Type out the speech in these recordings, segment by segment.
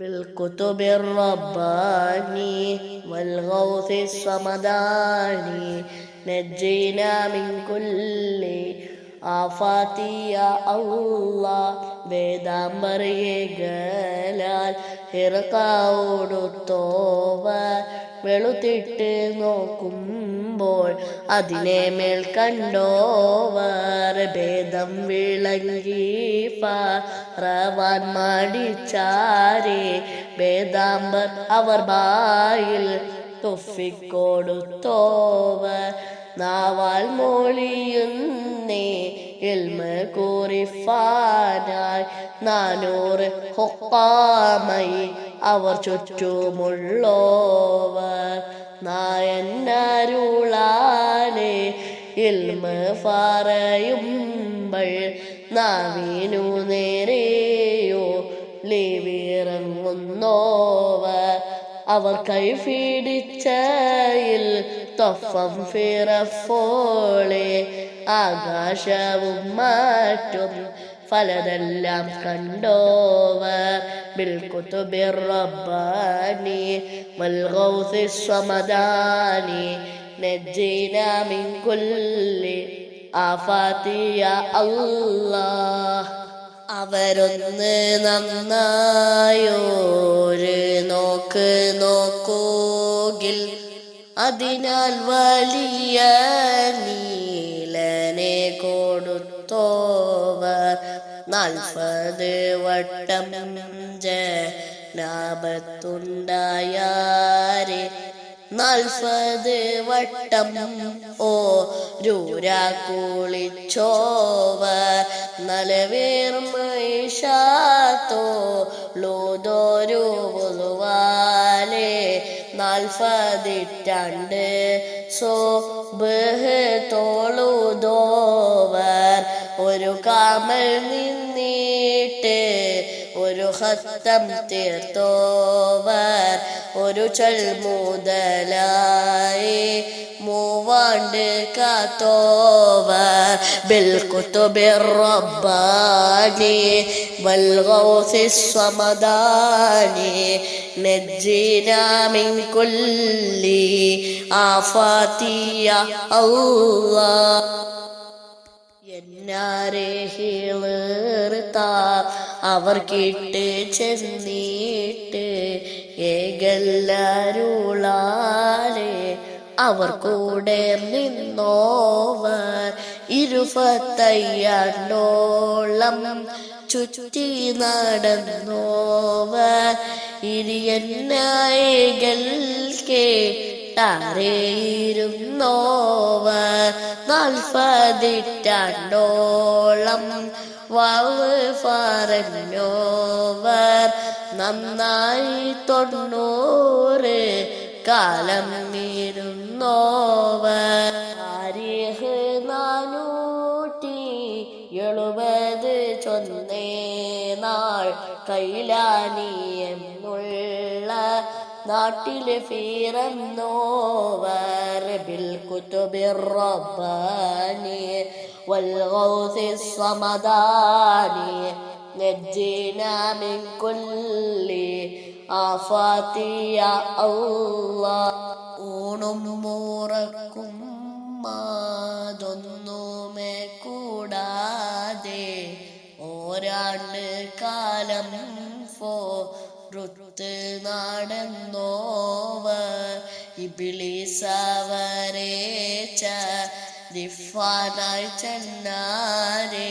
بالكتب الرباني والغوث الصمداني نجينا من كل ആഫാത്തിയ അള്ളാ വേദാമ്പറിയകലാൽ ഹിറക്കാവോടുത്തോവ. വെളുത്തിട്ട് നോക്കുമ്പോൾ അതിനെ മേൽ കണ്ടോവർ. ഭേദം വിളങ്ങിപ്പാറവാൻ മടിച്ചാരേ. വേദാമ്പർ അവർ ബായിൽ തൊഫിക്കൊടുത്തോവർ നാവാൽ മൊഴിയുന്നു ഇൽമ കുറിഫാനായി നാനൂറ് ഹൊക്കാമായി അവർ ചുറ്റുമുള്ളോവർ. നായന്നരുളാനെ ഇൽമ പറയുമ്പോൾ. നാവീനു നേരെയോ ലിവിറങ്ങുന്നോവർ. أظل كيفي للتايل طفم في رفولي آقا شاب ماتر فلنلام كندوما بالكتب الرباني والغوث الصمداني نجينا من كل آفات يا الله. അവരൊന്ന് നന്നായോര് നോക്ക് നോക്കോകിൽ അതിനാൽ വലിയ നീലനെ കൊടുത്തോവർ. നാൽപ്പത് വട്ടം ജനാപത്തുണ്ടായാരെ നാൽപ്പത് വട്ടം ഓ രൂരാ നലവേർമൈഷാത്തോ ലൂതോരു പൊതുവാലെ നാൽപ്പതിറ്റാണ്ട് സോ ബഹ് തോളുതോവർ ഒരു കാമൽ നിന്നിട്ട് ഒരു ഹത്തം തീർത്തോവർ ഒരു ചൊൽ മുതലായി മൂവാണ്ട് കാത്തോവർ بالكتب الرباني والغوث الصمداني نجينا من كل آفات يا الله എന്നാരെ ഹീളീർത്ത അവർ കിട്ട് ചെന്നിട്ട് ഏകല്ലാരുളാലെ. അവർ കൂടെ നിന്നോവർ ഇരുപത്തയ്യാണ്ടോളം ചുറ്റി നടന്നോവർ. ഇരിയന്നായകൽക്കേ ാരെയിരുന്നോവർ നാൽപ്പതിറ്റാണ്ടോളം വാവ് പറഞ്ഞോവർ നന്നായി തൊണ്ണൂറ് കാലം നീരുന്നോവർ. ആരിഹ് നാനൂറ്റി എഴുപത് ചൊന്നേ നാൾ കൈലാനി എന്നുള്ള നാട്ടിലെ ഫീറന്നോവർ بالكتب الرباني والغوث الصمداني نجينا من كل آفات يا الله ഊണും മൂറക്കും മാതൊന്നുമേ കൂടാതെ ഓരാണ്ട് കാലം ഫോ റുത്ത് നടന്നോവർ ഇബിളിസവരെ ദിഫാനായി ചെന്നാരെ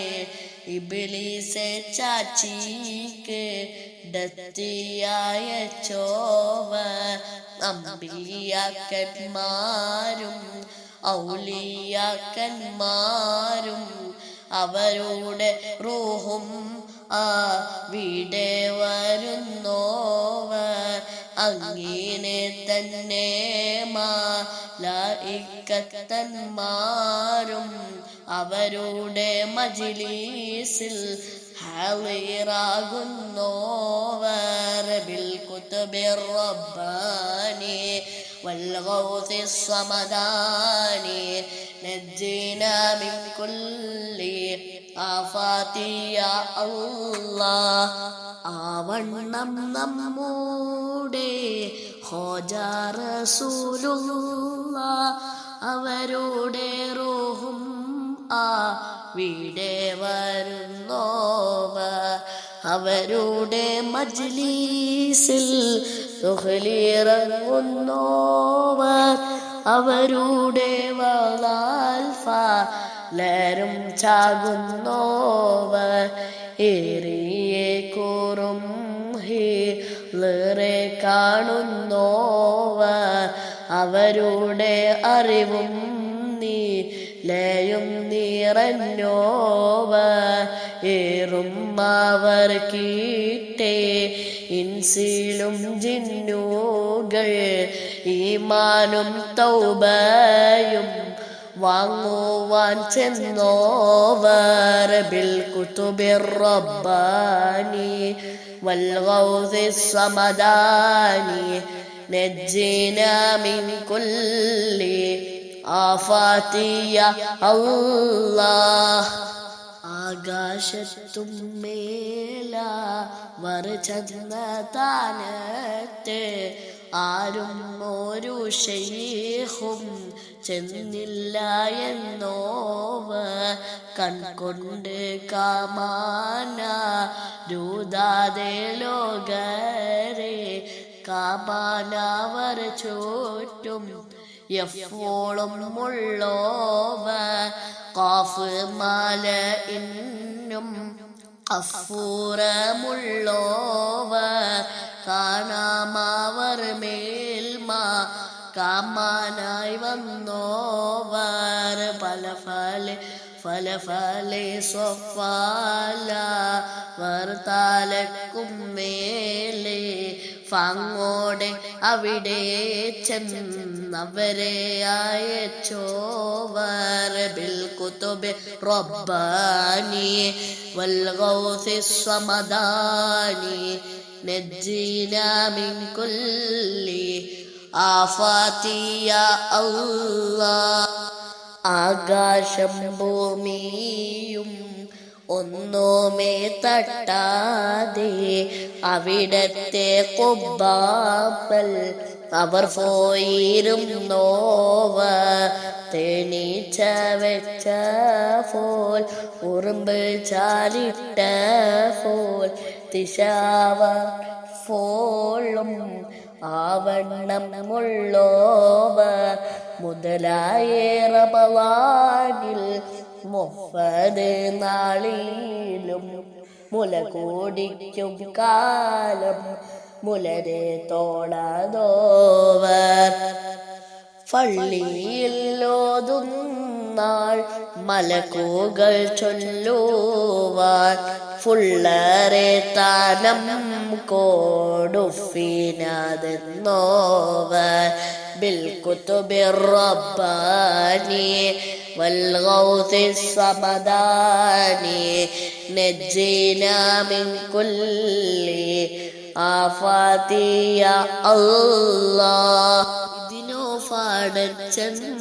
ഇബിളിസെ ചാച്ചിക്ക് ഡത്തിയായ ചോവ അമ്പിയാക്കന്മാരും ഔലിയാക്കന്മാരും അവരുടെ റൂഹും ആ വീടെ അങ്ങനെ തന്നെ മാലായിക്കത്തന്മാരും അവരുടെ മജിലീസിൽ ഹാളിറാകുന്നോവർ بالكتب الرباني والغوث الصمداني نجينا من كل آفات يا الله ആവണ്ണം നമ്മൂടെ ഹോജാറസൂലുള്ള അവരുടെ റോഹും ആ വീടെ വരുന്നോവ. അവരുടെ മജ്ലീസിൽ തുഹലിറങ്ങുന്നോവർ അവരുടെ വളാൽഫ ലരും ചാകുന്നോവർ ഏറിയെ കൂറും ഹിളറെ കാണുന്നോവർ അവരുടെ അറിവും നീ ലയും നിറഞ്ഞോവ ഏറും അവർ കീട്ടേ ഇൻസിലും ഈ ഈമാനും തൗബയും വാങ്ങുവാൻ ചെന്നോവർ ബിൽ കുത്തുബിർ റബ്ബാനി والغوث الصمداني نجينا من كل آفات يا الله ആകാശത്തും മേല വരചന്ന താനത്ത് ആരും ഒരു ഷെയ്ഖും ചെന്നില്ല എന്നോവ കൺകൊണ്ട് കാമാന രൂതാതെ ലോകരെ. കാമാനവർ ചോറ്റും എപ്പോളും ഉള്ളോവ. കാഫ് മാല ഇന്നും അഫൂറമുള്ളോവ. കാണാമാവർ മേൽമാ കാമാനായി വന്നോവാർ പല ഫല ഫല ഫലേ സ്വഫാല. വർത്താലക്കും മേലെ ഫാങ്ങോടെ അവിടെ ചെന്നവരെ അയച്ചോവർ ബിൽകുത്തുബ് റബ്ബാനി വൽഗൗസി സമദാനി നജ്ജീന ആഫാത്തിയ ആകാശം ഭൂമിയും ഒന്നുമേ തട്ടാതെ അവിടത്തെ കൊബ്ബാപ്പൽ അവർ പോയിരുന്നോവ. തെണീച്ച വെച്ച ഫോൽ ഉറുമ്പ് ചാലിട്ട ഫോൽ തിശാവ ഫോളും ആവണ്ണമുള്ളോവ മുതലായ റബവാനിൽ മുഫത് നാളിലും മുല കൂടിക്കും കാലം മുലരെ തോളതോവർ പള്ളിയിൽ ഓതുന്നാൾ മലക്കൂകൾ ചൊല്ലുവാൻ ഫുള്ളറെ താനം കോടുഫിനതെന്നോവർ بالكتب الرباني والغوث الصمداني نجينا من كل آفات يا الله ഇതിനോ പാടച്ചെന്ന്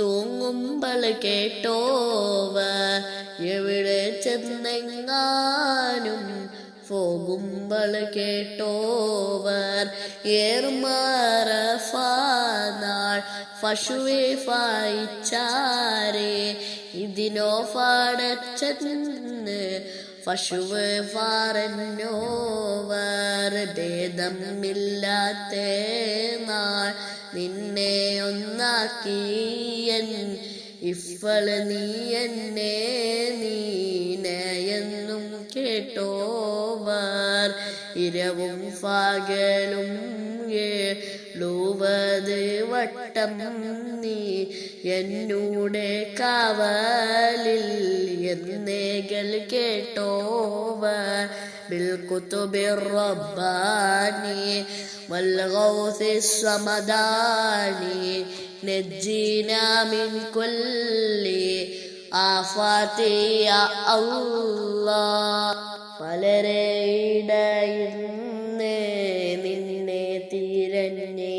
തൂങ്ങുമ്പോൾ കേട്ടോവ. എവിടെ ചെന്നെങ്ങാനും പോകുമ്പോൾ കേട്ടോവർ. ഏർമാറഫാനാൾ പശുവെ ഫായിച്ചാരെ. ഇതിനോ പാടച്ചെന്ന് പശുവ് പറഞ്ഞോവർ ഭേദമില്ലാത്ത നാൾ നിന്നെ ഒന്നാക്കിയൻ ഇഫൾ നീ എന്നെ നീനയെന്നും കേട്ടോവർ ഇരവും പകലും ഏഴുവത് വട്ടം നീ എന്നൂടെ കാവലിൽ എന്നേകൽ കേട്ടോവർ بالكتب الرباني والغوث الصمداني نجينا من كل آفات يا الله ഇടയിന്ന് നിന്നെ തിരഞ്ഞേ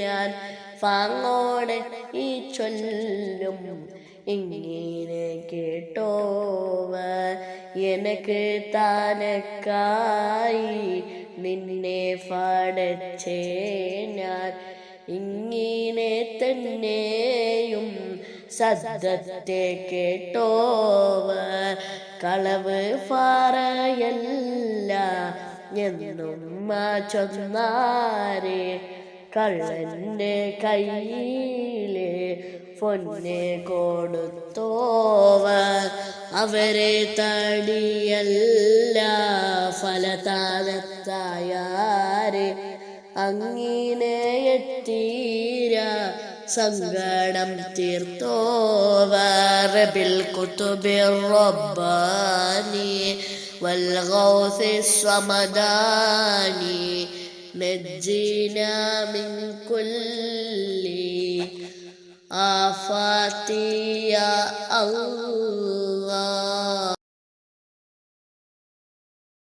ഞാൻ ഫാങ്ങോടെ ഈ ചൊല്ലും ഇങ്ങനെ കേട്ടോവ എനക്ക് താനക്കായി നിന്നെ പാടച്ചേ ഞാൻ ഇങ്ങനെ തന്നെയും സദ്യത്തെ കേട്ടോവർ കളവ് പാറയല്ല. എന്നും ചൊന്നാരെ കള്ളന്റെ കയ്യിലെ പൊന്നെ കൊടുത്തോവർ അവരെ തടിയല്ല ഫലതാനത്തായാരെ അങ്ങിനെ എത്തീര സങ്കടം തീർത്തോവർ بالكتب الرباني والغوث الصمداني نجينا من كل آفات يا الله.